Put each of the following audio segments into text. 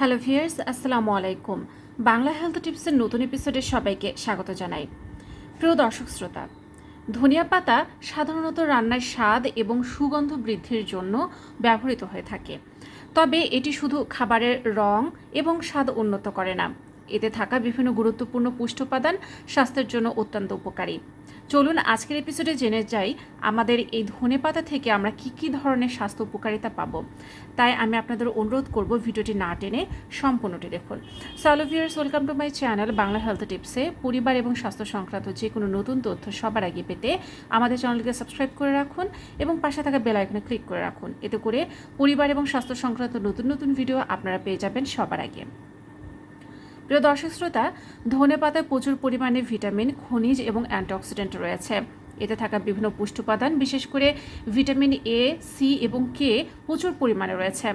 Hello viewers আসসালামু আলাইকুম। Bangla health টিপসের নতুন এপিসোডে সবাইকে স্বাগত জানাই। প্রিয় দর্শক শ্রোতা, ধনিয়া পাতা সাধারণত রান্নার স্বাদ এবং সুগন্ধ বৃদ্ধির জন্য ব্যবহৃত হয়ে থাকে। তবে এটি শুধু খাবারের রং এবং স্বাদ উন্নত করে না। এতে থাকা বিভিন্ন গুরুত্বপূর্ণ পুষ্টি উপাদান স্বাস্থ্যের জন্য অত্যন্ত উপকারী। চলুন আজকের এপিসোডে জেনে যাই আমাদের এই ধনে পাতা থেকে আমরা কি কি ধরনের স্বাস্থ্য উপকারিতা পাবো। তাই আমি আপনাদের অনুরোধ করব ভিডিওটি না টেনে সম্পূর্ণটি দেখুন। Solo viewers welcome to my channel Bangla health টিপসে পরিবার এবং স্বাস্থ্য সংক্রান্ত যে কোনো নতুন তথ্য সবার আগে পেতে আমাদের চ্যানেলকে সাবস্ক্রাইব করে রাখুন এবং পাশে থাকা বেল আইকনে ক্লিক করে রাখুন। এতে করে পরিবার এবং স্বাস্থ্য সংক্রান্ত নতুন নতুন ভিডিও আপনারা পেয়ে যাবেন সবার আগে। প্রিয় দর্শক শ্রোতা, ধনে পাতায় প্রচুর পরিমাণে ভিটামিন, খনিজ এবং অ্যান্টিঅক্সিডেন্ট রয়েছে। এতে থাকা বিভিন্ন পুষ্টি উপাদান বিশেষ করে ভিটামিন এ সি এবং কে প্রচুর পরিমাণে রয়েছে।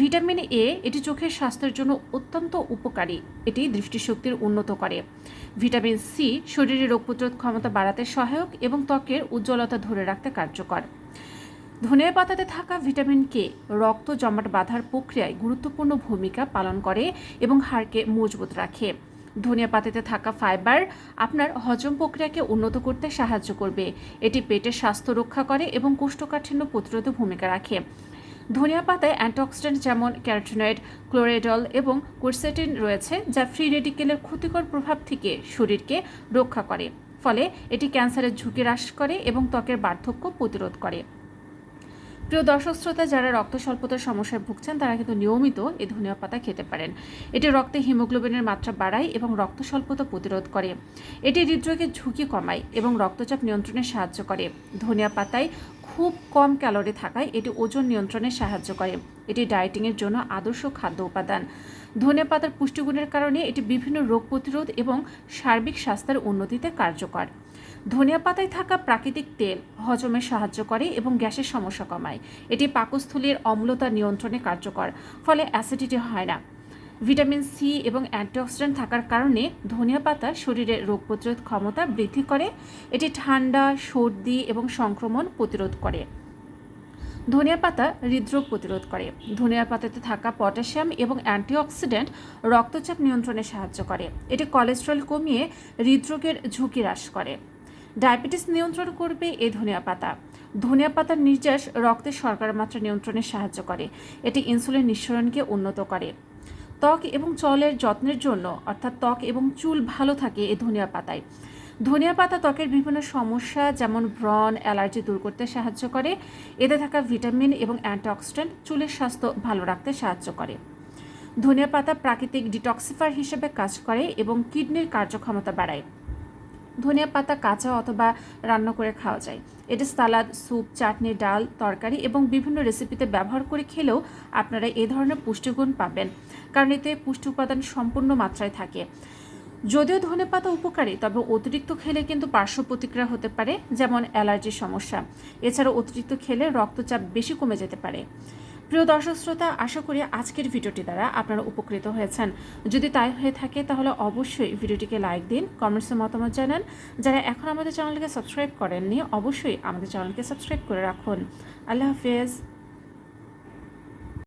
ভিটামিন এ এটি চোখের স্বাস্থ্যের জন্য অত্যন্ত উপকারী। এটি দৃষ্টিশক্তির উন্নত করে। ভিটামিন সি শরীরে রোগ প্রতিরোধ ক্ষমতা বাড়াতে সহায়ক এবং ত্বকের উজ্জ্বলতা ধরে রাখতে কার্যকর। ধনিয়া পাতাতে থাকা ভিটামিন কে, রক্ত জমাট বাঁধার প্রক্রিয়ায় গুরুত্বপূর্ণ ভূমিকা পালন করে এবং হাড়কে মজবুত রাখে। ধনিয়া পাতাতে থাকা ফাইবার আপনার হজম প্রক্রিয়াকে উন্নত করতে সাহায্য করবে। এটি পেটের স্বাস্থ্য রক্ষা করে এবং কোষ্ঠকাঠিন্য প্রতিরোধে ভূমিকা রাখে। ধনিয়া পাতায় অ্যান্টিঅক্সিডেন্ট যেমন ক্যারোটিনয়েড ক্লোরেডল এবং কোরসেটিন রয়েছে যা ফ্রি রেডিকেলের ক্ষতিকর প্রভাব থেকে শরীরকে রক্ষা করে। ফলে এটি ক্যান্সারের ঝুঁকি হ্রাস করে এবং ত্বকের বার্ধক্য প্রতিরোধ করে। প্রিয় দর্শক শ্রোতা, যারা রক্ত স্বল্পতার সমস্যায় ভুগছেন, তারা কিন্তু নিয়মিত এই ধনিয়া পাতা খেতে পারেন। এটি রক্তে হিমোগ্লোবিনের মাত্রা বাড়ায় এবং রক্ত স্বল্পতা প্রতিরোধ করে। এটি হৃদরোগের ঝুঁকি কমায় এবং রক্তচাপ নিয়ন্ত্রণে সাহায্য করে। ধনিয়া পাতায় খুব কম ক্যালোরি থাকায় এটি ওজন নিয়ন্ত্রণে সাহায্য করে। এটি ডায়েটিংয়ের জন্য আদর্শ খাদ্য উপাদান। ধনিয়া পাতার পুষ্টিগুণের কারণে এটি বিভিন্ন রোগ প্রতিরোধ এবং সার্বিক স্বাস্থ্যের উন্নতিতে কার্যকর। ধনিয়া পাতায় থাকা প্রাকৃতিক তেল হজমে সাহায্য করে এবং গ্যাসের সমস্যা কমায়। এটি পাকস্থলীর অম্লতা নিয়ন্ত্রণে কার্যকর, ফলে অ্যাসিডিটি হয় না। ভিটামিন সি এবং অ্যান্টিঅক্সিডেন্ট থাকার কারণে ধনিয়া পাতা শরীরের রোগ প্রতিরোধ ক্ষমতা বৃদ্ধি করে। এটি ঠান্ডা, সর্দি এবং সংক্রমণ প্রতিরোধ করে। ধনিয়া পাতা হৃদরোগ প্রতিরোধ করে। ধনিয়া পাতাতে থাকা পটাশিয়াম এবং অ্যান্টিঅক্সিডেন্ট রক্তচাপ নিয়ন্ত্রণে সাহায্য করে। এটি কোলেস্ট্রল কমিয়ে হৃদরোগের ঝুঁকি হ্রাস করে। ডায়াবেটিস নিয়ন্ত্রণ করবে এই ধনিয়া পাতা। ধনিয়া পাতার নির্যাস রক্তের শর্করা মাত্রা নিয়ন্ত্রণে সাহায্য করে। এটি ইনসুলিন নিঃসরণকে উন্নত করে। ত্বক এবং চলের যত্নের জন্য, অর্থাৎ ত্বক এবং চুল ভালো থাকে এই ধনিয়া পাতায়। ধনিয়া পাতা ত্বকের বিভিন্ন সমস্যা, যেমন ব্রণ, অ্যালার্জি দূর করতে সাহায্য করে। এতে থাকা ভিটামিন এবং অ্যান্টিঅক্সিডেন্ট চুলের স্বাস্থ্য ভালো রাখতে সাহায্য করে। ধনিয়া পাতা প্রাকৃতিক ডিটক্সিফার হিসেবে কাজ করে এবং কিডনির কার্যক্ষমতা বাড়ায়। ধনিয়া পাতা কাঁচা অথবা রান্না করে খাওয়া যায়। এটি সালাদ, স্যুপ, চাটনি, ডাল, তরকারি এবং বিভিন্ন রেসিপিতে ব্যবহার করে খেলেও আপনারা এ ধরনের পুষ্টিগুণ পাবেন। কারণ এতে পুষ্টি উপাদান সম্পূর্ণ মাত্রায় থাকে। যদিও ধনে পাতা উপকারী, তবে অতিরিক্ত খেলে কিন্তু পার্শ্ব প্রতিক্রিয়া হতে পারে, যেমন অ্যালার্জির সমস্যা। এছাড়া অতিরিক্ত খেলে রক্তচাপ বেশি কমে যেতে পারে। প্রিয় দর্শক শ্রোতা, আশা করি আজকের ভিডিওটি দ্বারা আপনারা উপকৃত হয়েছেন। যদি তাই হয়ে থাকে, তাহলে অবশ্যই ভিডিওটিকে লাইক দিন কমেন্টসে মতামত জানান। যারা এখন আমাদের চ্যানেলকে সাবস্ক্রাইব করেননি, অবশ্যই আমাদের চ্যানেলকে সাবস্ক্রাইব করে রাখুন। আল্লাহ হাফেজ।